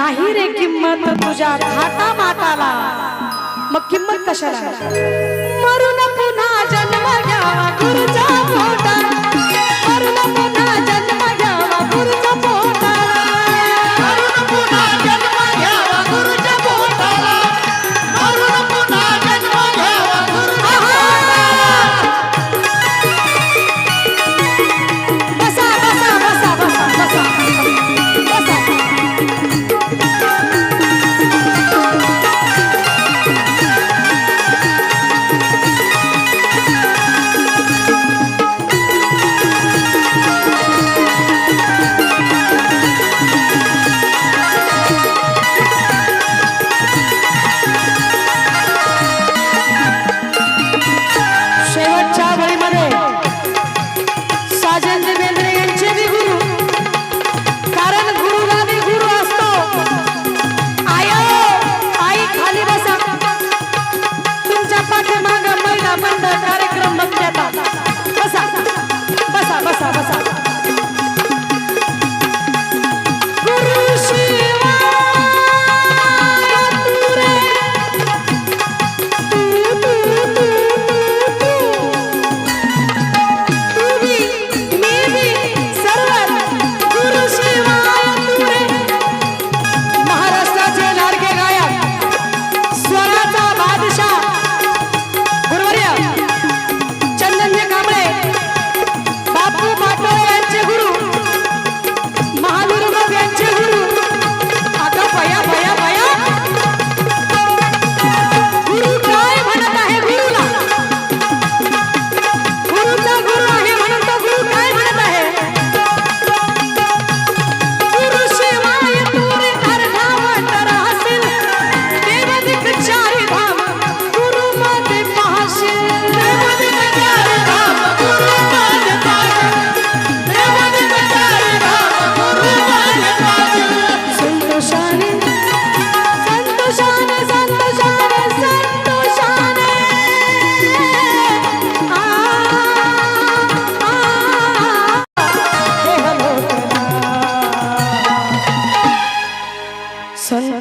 नाही रे किंमत तुझ्या थाटा माताला मग किंमत कशाला? मरून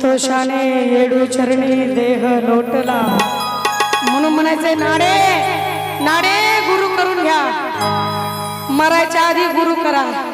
संतोषाने येडू चरणी देह लोटला. म्हणून म्हणायचे नाडे नाडे गुरु करून घ्या. मरायच्या आधी गुरु करा.